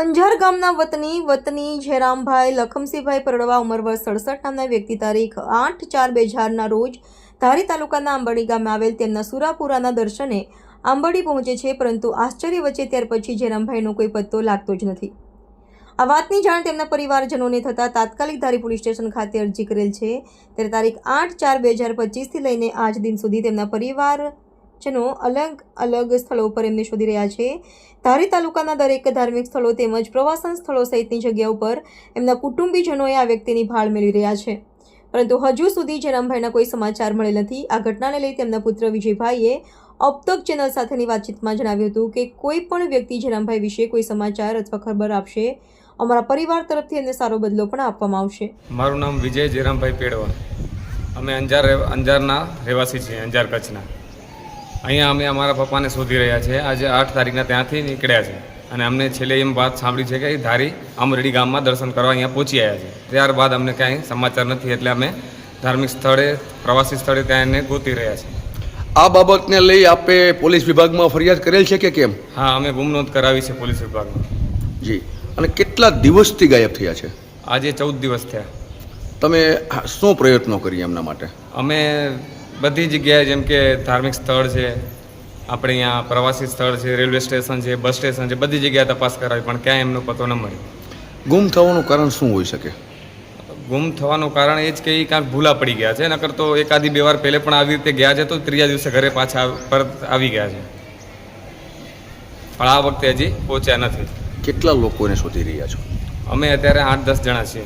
અંજાર ગામના વતની વતની જયરામભાઈ લખમસિંહભાઈ પરડવા ઉંમર વર્ષ સડસઠ નામના વ્યક્તિ તારીખ આઠ ચાર બે હજારના રોજ ધારી તાલુકાના આંબડી ગામે આવેલ તેમના સુરાપુરાના દર્શને આંબડી પહોંચે છે, પરંતુ આશ્ચર્ય વચ્ચે ત્યાર પછી જયરામભાઈનો કોઈ પત્તો લાગતો જ નથી. આ વાતની જાણ તેમના પરિવારજનોને થતાં તાત્કાલિક ધારી પોલીસ સ્ટેશન ખાતે અરજી કરેલ છે. ત્યારે તારીખ આઠ ચાર બે હજાર પચીસથી લઈને આજ દિન સુધી તેમના પરિવારજનો અલગ અલગ સ્થળો પર એમને શોધી રહ્યા છે. ધારી તાલુકાના દરેક ધાર્મિક સ્થળો તેમજ પ્રવાસન સ્થળો સહિતની જગ્યાઓ પર એમના કુટુંબીજનોએ આ વ્યક્તિની ભાળ મેળવી રહ્યા છે. પરંતુ હજુ સુધી જયરામભાઈના કોઈ સમાચાર મળેલ નથી. આ ઘટનાને લઈ તેમના પુત્ર વિજયભાઈએ અપતક ચેનલ સાથેની વાતચીતમાં જણાવ્યું હતું કે કોઈ પણ વ્યક્તિ જયરામભાઈ વિશે કોઈ સમાચાર અથવા ખબર આપશે, અમારા પરિવાર તરફથી એમને સારો બદલો પણ આપવામાં આવશે. મારું નામ વિજય જયરામભાઈ પેડવા અમે અંજાર અંજારના રહેવાસી છીએ, અંજાર કચ્છના. અહીંયા અમે અમારા પપ્પાને શોધી રહ્યા છીએ. આજે આઠ તારીખના ત્યાંથી નીકળ્યા છે. અને અમને છેલ્લે એમ વાત સાંભળી છે કે ધારી અમરેડી ગામમાં દર્શન કરવા અહીંયા પહોંચી આવ્યા છે. ત્યારબાદ અમને કાંઈ સમાચાર નથી એટલે અમે ધાર્મિક સ્થળે પ્રવાસી સ્થળે ત્યાં એને ગોતી રહ્યા છીએ. આ બાબતને લઈ આપે પોલીસ વિભાગમાં ફરિયાદ કરેલ છે કે કેમ? હા અમે ગુમ નોંધ કરાવી છે પોલીસ વિભાગમાં. જી. અને કેટલા દિવસથી ગાયબ થયા છે? આજે ચૌદ દિવસ થયા. તમે શું પ્રયત્નો કરીએ એમના માટે? અમે બધી જગ્યાએ જેમ કે ધાર્મિક સ્થળ છે આપણે અહીંયા પ્રવાસી સ્થળ છે રેલવે સ્ટેશન છે બસ સ્ટેશન છે બધી જગ્યાએ તપાસ કરાવી પણ ક્યાંય એમનો પતો ન મળ્યો. ગુમ થવાનું કારણ શું હોઈ શકે? ગુમ થવાનું કારણ એ જ કે એ કાંઈક ભૂલા પડી ગયા છે નકર તો એકાદી બે વાર પહેલે પણ આવી રીતે ગયા છે તો ત્રીજા દિવસે ઘરે પાછા પરત આવી ગયા છે. પણ આ વખતે હજી પહોંચ્યા નથી. કેટલા લોકોને શોધી રહ્યા છો? અમે અત્યારે આઠ દસ જણા છીએ.